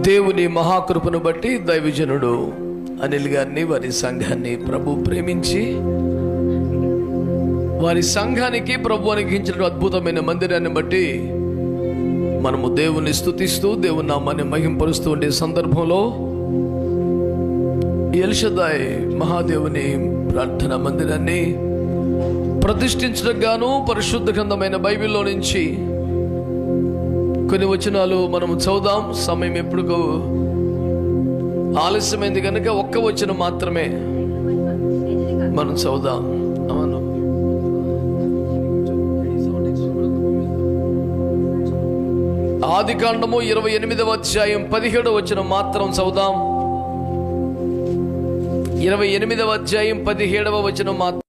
దేవుని మహాకృపను బట్టి దైవజనుడు అనిల్ గారిని వారి సంఘాన్ని ప్రభు ప్రేమించి వారి సంఘానికి ప్రభు అనుగ్రహించిన అద్భుతమైన మందిరాన్ని బట్టి మనము దేవుని స్థుతిస్తూ దేవుని నామాన్ని మహింపరుస్తూ ఉండే సందర్భంలో ఎల్షదాయ్ మహాదేవుని ప్రార్థన మందిరాన్ని ప్రతిష్ఠించడం గాను పరిశుద్ధ గ్రంథమైన బైబిల్లో నుంచి కొన్ని వచనాలు మనం చదుదాం సమయం ఎప్పుడు ఆలస్యమైంది కనుక ఒక్క వచనం మాత్రమే మనం చదుదాం అవును. ఆది కాండము ఇరవై ఎనిమిదవ అధ్యాయం పదిహేడవ వచనం మాత్రం చదుదాం ఇరవై ఎనిమిదవ అధ్యాయం పదిహేడవ వచనం మాత్రం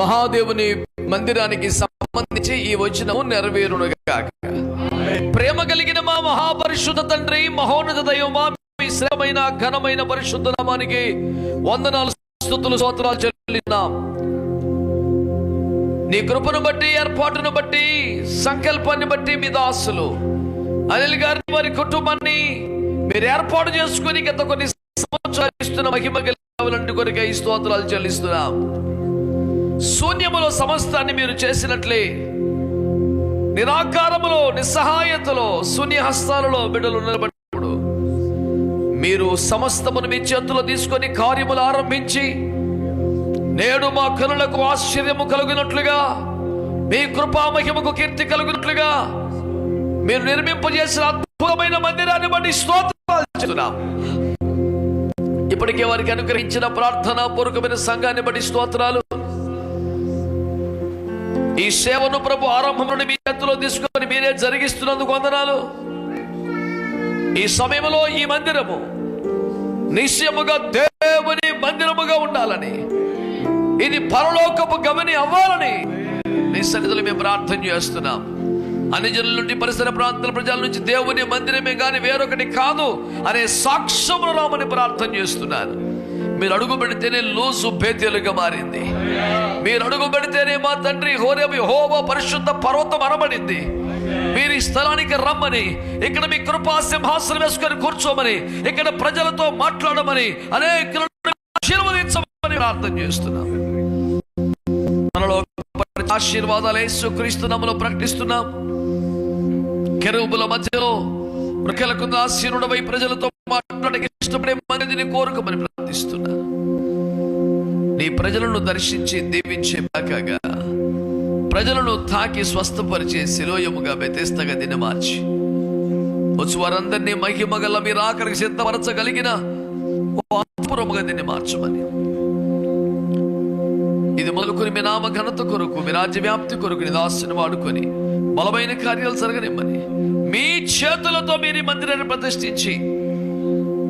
మహాదేవుని మందిరానికి సంబంధించి ఈ వచనము నెరవేరును ప్రేమ కలిగిన మా మహాపరిశుద్ధ తండ్రి మహోన్నత దైవమా మీ శ్రమైన ఘనమైన పరిశుద్ధ నామానికి వందనాలు స్థుతులు స్తోత్రాలు చెల్లిస్తున్నాం. నీ కృపను బట్టి ఏర్పాటును బట్టి సంకల్పాన్ని బట్టి మీ దాసులు. అనిల్ గారిని వారి కుటుంబాన్ని మీరు ఏర్పాటు చేసుకుని గత కొన్ని సంవత్సరాలు ఇస్తున్న మహిమ గెలవాలంటే కొరికే ఈ స్తోత్రాలు చెల్లిస్తున్నాం. శూన్యములో సమస్తాన్ని మీరు చేసినట్లే. నిరాకారములో నిస్సహాయతలో శూన్యహస్తాలలో బిడ్డలు నిలబడినప్పుడు మీరు సమస్తమును మీ చేతుల్లో తీసుకొని కార్యములు ఆరంభించి నేడు మా కనులకు ఆశ్చర్యము కలుగునట్లుగా మీ కృపామహిమకు కీర్తి కలుగునట్లుగా మీరు నిర్మింపజేసిన అద్భుతమైన మందిరాన్ని బట్టి స్తోత్రాలు ఇప్పటికే వారికి అనుగ్రహించిన ప్రార్థన పూర్వకమైన సంఘాన్ని బట్టి స్తోత్రాలు. ఈ సేవను ప్రభు ఆరంభం నుండి మీ చేతిలో తీసుకొని మీరే జరిగిస్తున్నందుకు వందనాలు. ఈ సమయంలో ఈ మందిరము నిశ్చయముగా దేవుని మందిరముగా ఉండాలని ఇది పరలోకపు గమని అవ్వాలని నీ సన్నిధిలో మేము ప్రార్థన చేస్తున్నాం. అన్ని జనుల నుండి పరిసర ప్రాంతాల ప్రజల నుంచి దేవుని మందిరమే కానీ వేరొకటి కాదు అనే సాక్ష్యములు రామని ప్రార్థన చేస్తున్నాను మీరు అడుగు పెడితేనే లోసు భేద్యలుగా మారింది. మీరు అడుగు పెడితేనే మా తండ్రి హోరేబి హోమ పరిశుద్ధ పర్వతం అనబడింది. మీరు ఈ స్థలానికి రమ్మని ఇక్కడ మీ కృపా సింహాసనం వేసుకొని కూర్చోమని ఇక్కడ ప్రజలతో మాట్లాడమని అనేక ఆశీర్వదించమని ప్రార్థన చేస్తున్నాం. మనలో ఆశీర్వాదాలు యేసుక్రీస్తు నమ్మలో ప్రకటిస్తున్నాం. కెరూబుల మధ్యలో మృకలకు దాస్యనుడవై ప్రజలతో మాట్లాడడానికి ఇష్టపడే మనిదిని కోరుకోమని ప్రార్థిస్తున్నా. నీ ప్రజలను దర్శించి దీవించే బాకాగా ప్రజలను తాకి స్వస్థపరిచే శిలోయముగా వ్యతిస్తగా దినమార్చి వచ్చి వారందరినీ మహిమగల మీరు ఆఖరికి సిద్ధపరచగలిగిన ఓ దీన్ని మార్చమని. ఇది మొదలుకొని మీ నామ ఘనత కొరకు మీ రాజ్య వ్యాప్తి కొరకు నిదాసుని వాడుకొని బలమైన కార్యాలు జరగనిమ్మని. మీ చేతులతో మీరు ఈ మందిరాన్ని ప్రతిష్ఠించి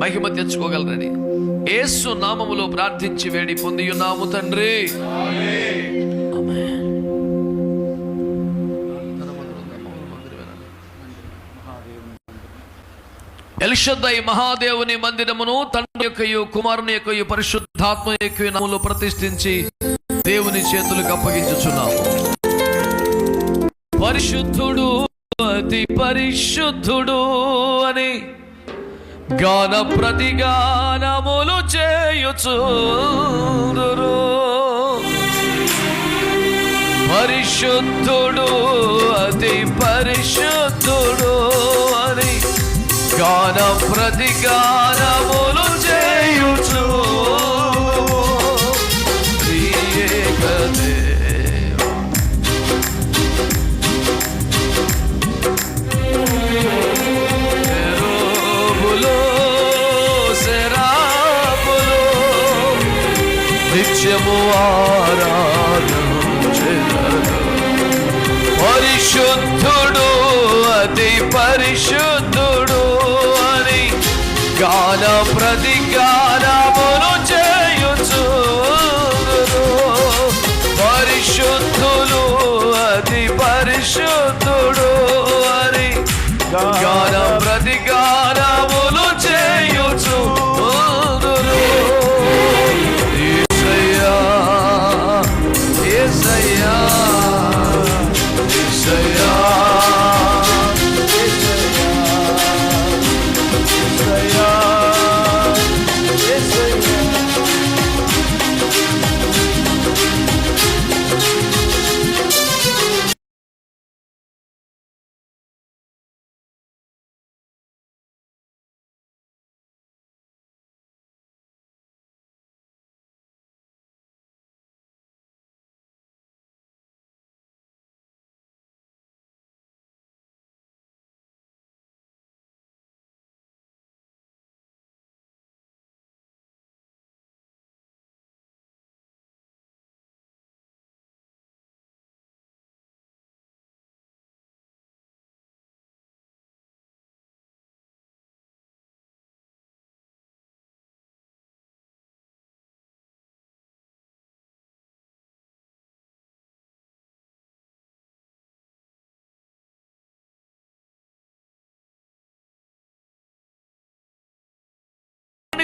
మహిమ తెచ్చుకోగలరని ఏసు నామములో ప్రార్థించి వేడి పొంది ఉన్నాము తండ్రి ఆమేన్. ఎల్షద్దై మహాదేవుని మందిరమును తండ్రి యొక్కయు కుమారుని యొక్క పరిశుద్ధాత్మ యొక్క నామములో ప్రతిష్ఠించి దేవుని చేతులకు అప్పగించుచున్నాము పరిశుద్ధుడు అతి పరిశుద్ధుడు అని గాన ప్రతిగానములు చేయుచుందురు. పరిశుద్ధుడు అతి పరిశుద్ధుడు అని గాన ప్రతిగానములు శుద్ధుడు అతి పరిశుద్ధుడు అని గాన ప్రతిగా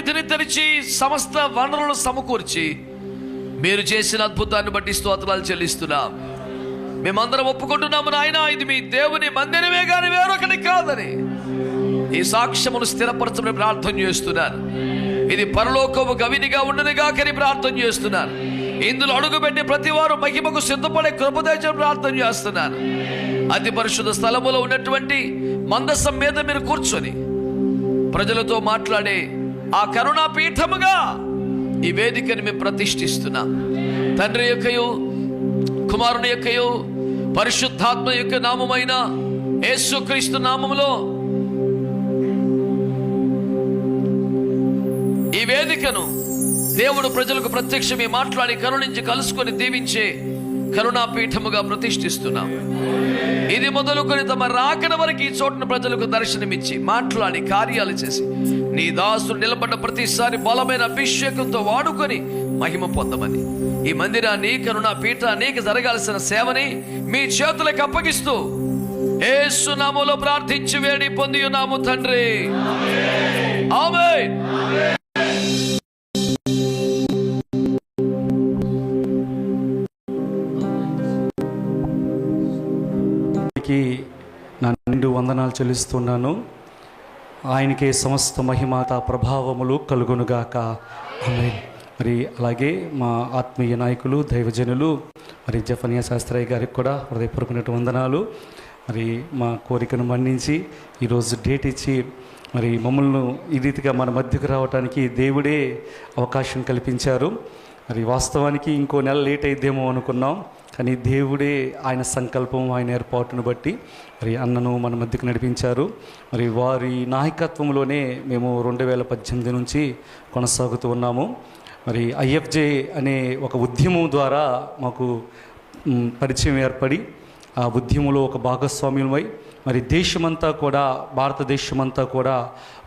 సన్నిధిని తెరిచి సమస్త వనరులు సమకూర్చి మీరు చేసిన అద్భుతాన్ని బట్టి స్తోత్రాలు చెల్లిస్తున్నాం. మేమందరం ఒప్పుకుంటున్నాము నాయన ఇది మీ దేవుని మందిరమే కానీ వేరొకటి కాదని. ఈ సాక్ష్యమును స్థిరపరచమని ప్రార్థన చేస్తున్నాను ఇది పరలోకము గవినిగా ఉండనుగా కని ప్రార్థన చేస్తున్నాను ఇందులో అడుగుపెట్టి ప్రతి వారు మహిమకు సిద్ధపడే కృపదేశం ప్రార్థన చేస్తున్నాను అతి పరిశుద్ధ స్థలములో ఉన్నటువంటి మందస్సం మీద మీరు కూర్చొని ప్రజలతో మాట్లాడే ఆ కరుణా పీఠముగా ఈ వేదికని మేము ప్రతిష్ఠిస్తున్నాం. తండ్రి యొక్కయు కుమారుని యొక్కయు పరిశుద్ధాత్మ యొక్క నామమైన యేసుక్రీస్తు నామములో ఈ వేదికను దేవుడు ప్రజలకు ప్రత్యక్షమే మాట్లాడి కరుణించి కలుసుకొని దీవించే కరుణాపీఠముగా ప్రతిష్ఠిస్తున్నాం. ఇది మొదలుకొని తమ రాకడ వరకు ఈ చోటున ప్రజలకు దర్శనమిచ్చి మాట్లాడి కార్యాలు చేసి నీ దాసుడు నిలబడ్డ ప్రతిసారి బలమైన అభిషేకంతో వాడుకొని మహిమ పొందమని. ఈ మందిరాన్ని కరుణా పీఠానికి జరగాల్సిన సేవని మీ చేతులకు అప్పగిస్తూ ఏసునామలో ప్రార్థించి వేడి పొంది ఉన్నాము తండ్రి. ఆమె వందనాలు చెల్లిస్తున్నాను. ఆయనకే సమస్త మహిమాత ప్రభావములు కలుగునుగాక. మరి అలాగే మా ఆత్మీయ నాయకులు దైవజనులు మరి జఫనియా శాస్త్రయ్య గారికి కూడా హృదయపూర్వకమైన వందనాలు. మరి మా కోరికను మన్నించి ఈరోజు డేట్ ఇచ్చి మరి మమ్మల్ని ఈ రీతిగా మన మధ్యకు రావడానికి దేవుడే అవకాశం కల్పించారు. మరి వాస్తవానికి ఇంకో నెల లేట్ అయిద్దేమో అనుకున్నాం. కానీ దేవుడే ఆయన సంకల్పం ఆయన ఏర్పాటును బట్టి మరి అన్నను మన మధ్యకు నడిపించారు. మరి వారి నాయకత్వంలోనే మేము రెండు వేల పద్దెనిమిది నుంచి కొనసాగుతూ ఉన్నాము. మరి ఐఎఫ్జే అనే ఒక ఉద్యమం ద్వారా మాకు పరిచయం ఏర్పడి ఆ ఉద్యమంలో ఒక భాగస్వామ్యమై మరి దేశమంతా కూడా భారతదేశమంతా కూడా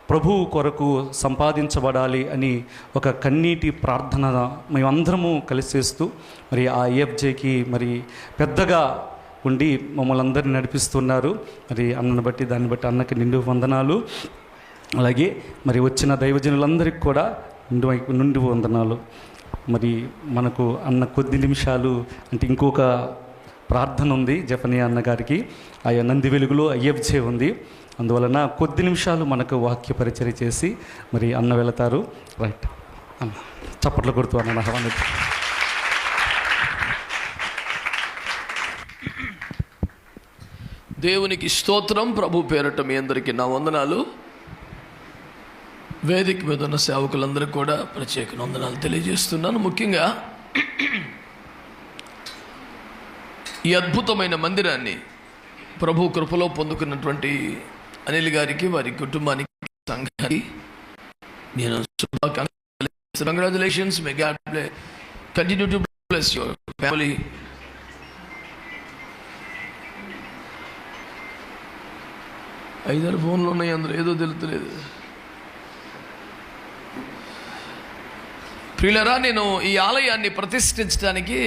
ప్రభువు కొరకు సంపాదించబడాలి అని ఒక కన్నీటి ప్రార్థన మేమందరము కలిసి చేస్తూ మరి ఆ ఐఎఫ్జేకి మరి పెద్దగా ఉండి మమ్మల్ని అందరినీ నడిపిస్తున్నారు. మరి అన్నను బట్టి దాన్ని బట్టి అన్నకి నిండు వందనాలు. అలాగే మరి వచ్చిన దైవజనులందరికీ కూడా నిండు నుండి వందనాలు. మరి మనకు అన్న కొద్ది నిమిషాలు అంటే ఇంకొక ప్రార్థన ఉంది జపనీ అన్నగారికి. ఆయా ఆ నంది వెలుగులో ఐఎఫ్జే ఉంది. అందువలన కొద్ది నిమిషాలు మనకు వాక్య పరిచయం చేసి మరి అన్న వెళతారు. రైట్ అన్న చప్పట్లు కొడుతూ అన్న ఆహ్వానం దేవునికి స్తోత్రం ప్రభు పేరట మీ అందరికీ నా వందనాలు. వేదిక మీద ఉన్న సేవకులందరికీ కూడా ప్రత్యేక వందనాలు తెలియజేస్తున్నాను. ముఖ్యంగా ఈ అద్భుతమైన మందిరాన్ని ప్రభు కృపలో పొందుకున్నటువంటి అనిల్ గారికి వారి కుటుంబానికి సంఘానికి నేను congratulations may God please continue to bless your family ఐదారు ఫోన్లు ఉన్నాయి అందులో ఏదో తెలుస్తలేదు ప్రియులరా నేను ఈ ఆలయాన్ని ప్రతిష్ఠించడానికి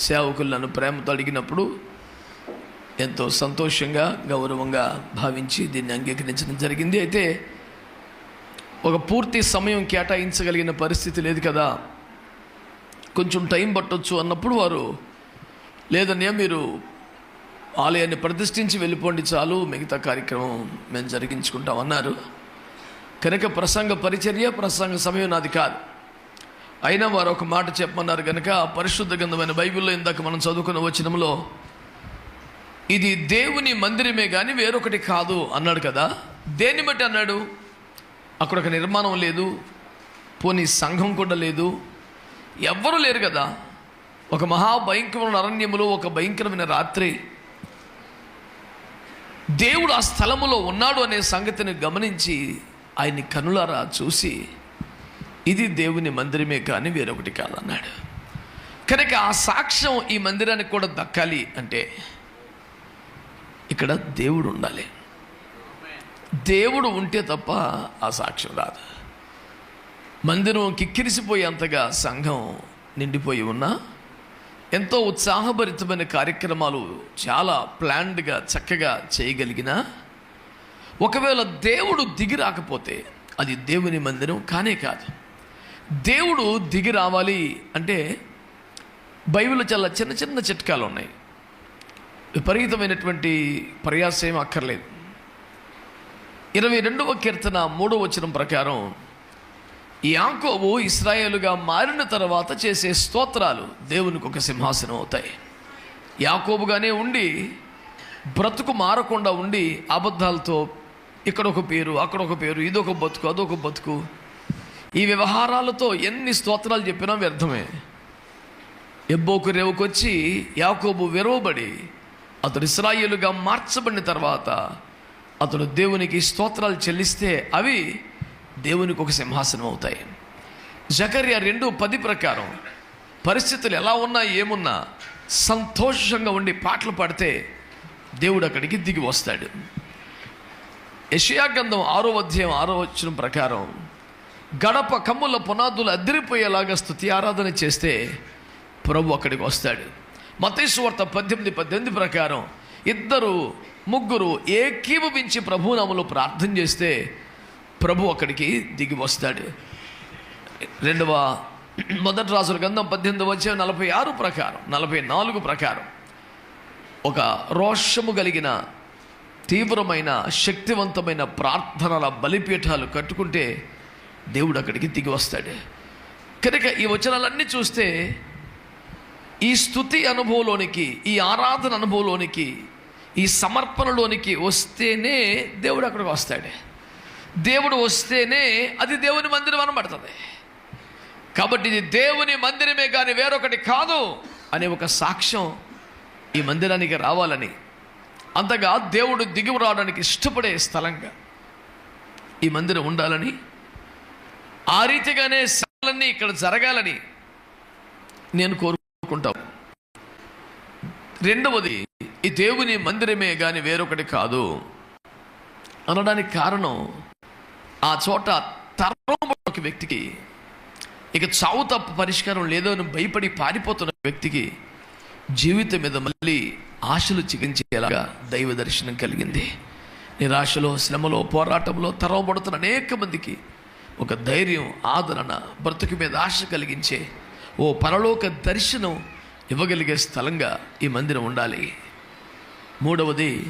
సేవకులు నన్ను ప్రేమతో అడిగినప్పుడు ఎంతో సంతోషంగా గౌరవంగా భావించి దీన్ని అంగీకరించడం జరిగింది. అయితే ఒక పూర్తి సమయం కేటాయించగలిగిన పరిస్థితి లేదు కదా. కొంచెం టైం పట్టొచ్చు అన్నప్పుడు వారు లేదన్నయ్య మీరు ఆలయాన్ని ప్రతిష్ఠించి వెళ్ళిపోండి చాలు మిగతా కార్యక్రమం మేము జరిగించుకుంటాం అన్నారు. కనుక ప్రసంగ పరిచర్య ప్రసంగ సమయం నాది కాదు. అయినా వారు ఒక మాట చెప్పమన్నారు కనుక పరిశుద్ధ గ్రంథమైన బైబిల్లో ఇందాక మనం చదువుకున్న వచనంలో ఇది దేవుని మందిరమే కానీ వేరొకటి కాదు అన్నాడు కదా. దేన్ని బట్టి అన్నాడు? అక్కడ ఒక నిర్మాణం లేదు పోనీ సంఘం కూడా లేదు. ఎవ్వరూ లేరు కదా. ఒక మహాభయంకరమైన అరణ్యములో ఒక భయంకరమైన రాత్రి. దేవుడు ఆ స్థలములో ఉన్నాడు అనే సంగతిని గమనించి ఆయన్ని కనులారా చూసి ఇది దేవుని మందిరమే కానీ వేరొకటి కాదన్నాడు. కనుక ఆ సాక్ష్యం ఈ మందిరానికి కూడా దక్కాలి అంటే ఇక్కడ దేవుడు ఉండాలి. దేవుడు ఉంటే తప్ప ఆ సాక్ష్యం రాదు. మందిరం కిక్కిరిసిపోయేంతగా సంఘం నిండిపోయి ఉన్నా ఎంతో ఉత్సాహభరితమైన కార్యక్రమాలు చాలా ప్లాన్డ్గా చక్కగా చేయగలిగిన ఒకవేళ దేవుడు దిగి రాకపోతే అది దేవుని మందిరం కానే కాదు. దేవుడు దిగి రావాలి అంటే బైబిల్ చాలా చిన్న చిన్న చిట్కాలు ఉన్నాయి. విపరీతమైనటువంటి ప్రయాసం అక్కర్లేదు. ఇరవై రెండవ కీర్తన మూడవ వచనం ప్రకారం యాకోబు ఇస్రాయేలుగా మారిన తర్వాత చేసే స్తోత్రాలు దేవునికి ఒక సింహాసనం అవుతాయి. యాకోబుగానే ఉండి బ్రతుకు మారకుండా ఉండి అబద్ధాలతో ఇక్కడ ఒక పేరు అక్కడ ఒక పేరు ఇదొక బతుకు అదొక బతుకు. ఈ వ్యవహారాలతో ఎన్ని స్తోత్రాలు చెప్పినా వ్యర్థమే. ఎబ్బోకు రేవుకొచ్చి యాకోబు విరవబడి అతడు ఇస్రాయేలుగా మార్చబడిన తర్వాత అతడు దేవునికి స్తోత్రాలు చెల్లిస్తే అవి దేవునికి ఒక సింహాసనం అవుతాయి. జకర్య రెండు పది ప్రకారం పరిస్థితులు ఎలా ఉన్నా ఏమున్నా సంతోషంగా ఉండి పాటలు పాడితే దేవుడు అక్కడికి దిగి వస్తాడు. యషయా ఆరో అధ్యాయం ఆరో వచ్చిన ప్రకారం గడప కమ్ముల పునాదులు అదిరిపోయేలాగా స్థుతి ఆరాధన చేస్తే ప్రభు అక్కడికి వస్తాడు. మతేశ్వార్త పద్దెనిమిది పద్దెనిమిది ప్రకారం ఇద్దరు ముగ్గురు ఏకీభవించి ప్రభునామలో ప్రార్థన చేస్తే ప్రభు అక్కడికి దిగి వస్తాడు. రెండవ మొదటి రాజుల గంధం పద్దెనిమిది వచ్చే నలభై ఆరు ప్రకారం నలభై నాలుగు ప్రకారం ఒక రోషము కలిగిన తీవ్రమైన శక్తివంతమైన ప్రార్థనల బలిపీఠాలు కట్టుకుంటే దేవుడు అక్కడికి దిగి వస్తాడు. కనుక ఈ వచనాలన్నీ చూస్తే ఈ స్థుతి అనుభవంలోనికి ఈ ఆరాధన అనుభవంలోనికి ఈ సమర్పణలోనికి వస్తేనే దేవుడు అక్కడికి వస్తాడు. దేవుడు వస్తేనే అది దేవుని మందిరం అనబడుతుంది. కాబట్టి ఇది దేవుని మందిరమే కానీ వేరొకటి కాదు అనే ఒక సాక్ష్యం ఈ మందిరానికి రావాలని. అంతగా దేవుడు దిగువ రావడానికి ఇష్టపడే స్థలంగా ఈ మందిరం ఉండాలని ఆ రీతిగానే సేవలన్నీ ఇక్కడ జరగాలని నేను కోరు కోరుకుంటాను రెండవది ఈ దేవుని మందిరమే కానీ వేరొకటి కాదు. అనడానికి కారణం ఆ చోట తరం ఒక వ్యక్తికి ఇక చావు తప్ప పరిష్కారం లేదో అని భయపడి పారిపోతున్న వ్యక్తికి జీవితం మీద మళ్ళీ ఆశలు చిగించేలాగా దైవ దర్శనం కలిగింది. నిరాశలో శ్రమలో పోరాటంలో తరవబడుతున్న అనేక మందికి ఒక ధైర్యం ఆదరణ బ్రతుకు మీద ఆశ కలిగించే ఓ పరలోక దర్శనం ఇవ్వగలిగే స్థలంగా ఈ మందిరం ఉండాలి. మూడవది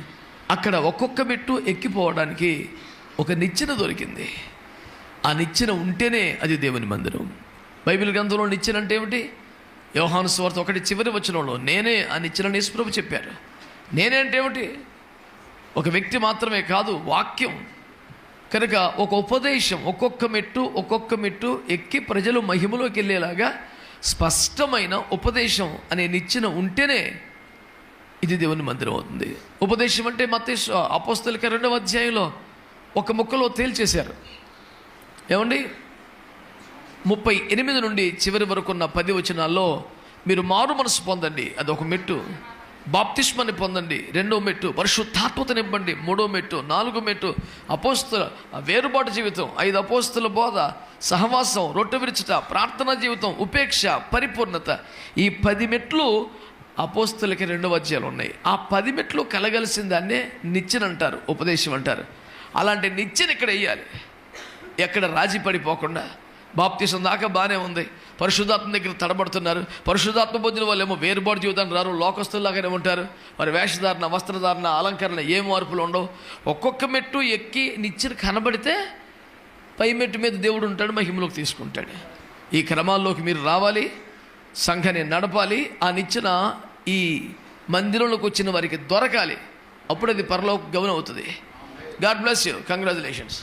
అక్కడ ఒక్కొక్క మెట్టు ఎక్కిపోవడానికి ఒక నిచ్చెన దొరికింది. ఆ నిచ్చెన ఉంటేనే అది దేవుని మందిరం. బైబిల్ గ్రంథంలో నిచ్చెన అంటే ఏమిటి? యోహాను స్వార్థ ఒకటి చివరి వచనంలో నేనే ఆ నిచ్చెన యేసుప్రభు చెప్పారు. నేనే అంటే ఏమిటి? ఒక వ్యక్తి మాత్రమే కాదు వాక్యం. కనుక ఒక ఉపదేశం ఒక్కొక్క మెట్టు ఒక్కొక్క మెట్టు ఎక్కి ప్రజలు మహిమలోకి వెళ్ళేలాగా స్పష్టమైన ఉపదేశం అనే నిచ్చెన ఉంటేనే ఇది దేవుని మందిరం అవుతుంది. ఉపదేశం అంటే మత అపోస్తలిక రెండవ అధ్యాయంలో ఒక ముక్కలో తేల్చేశారు. ఏమండి? ముప్పై ఎనిమిది నుండి చివరి వరకు ఉన్న పది వచనాల్లో మీరు మారు మనసు పొందండి. అది ఒక మెట్టు. బాప్తిష్మని పొందండి. రెండో మెట్టు పరిశుద్ధాత్మత నింపండి. మూడో మెట్టు నాలుగో మెట్టు అపోస్తుల వేరుబాటు జీవితం ఐదు అపోస్తుల బోధ సహవాసం రొట్టె విరుచుట ప్రార్థనా జీవితం ఉపేక్ష పరిపూర్ణత. ఈ పది మెట్లు అపోస్తులకి రెండవ అధ్యాయాలు ఉన్నాయి. ఆ పది మెట్లు కలగలిసిన దాన్నే నిచ్చెన అంటారు ఉపదేశం అంటారు. అలాంటి నిచ్చెన ఇక్కడ వేయాలి. ఎక్కడ రాజీ పడిపోకుండా బాప్తీసం దాకా బాగానే ఉంది. పరిశుద్ధాత్మ దగ్గర తడబడుతున్నారు. పరిశుద్ధాత్మ పొందిన వాళ్ళు ఏమో వేరుబాటు జీవితాన్ని రారు లోకస్తుల్లాగానే ఉంటారు. వారి వేషధారణ వస్త్రధారణ అలంకరణ ఏ మార్పులు ఉండవు. ఒక్కొక్క మెట్టు ఎక్కి నిచ్చిన కనబడితే పై మెట్టు మీద దేవుడు ఉంటాడు మహిమలోకి తీసుకుంటాడు. ఈ క్రమాల్లోకి మీరు రావాలి సంఘాన్ని నడపాలి ఆ నిచ్చెన ఈ మందిరంలోకి వచ్చిన వారికి దొరకాలి. అప్పుడు అది పరలోక గమనం అవుతుంది. God bless you. కంగ్రాచులేషన్స్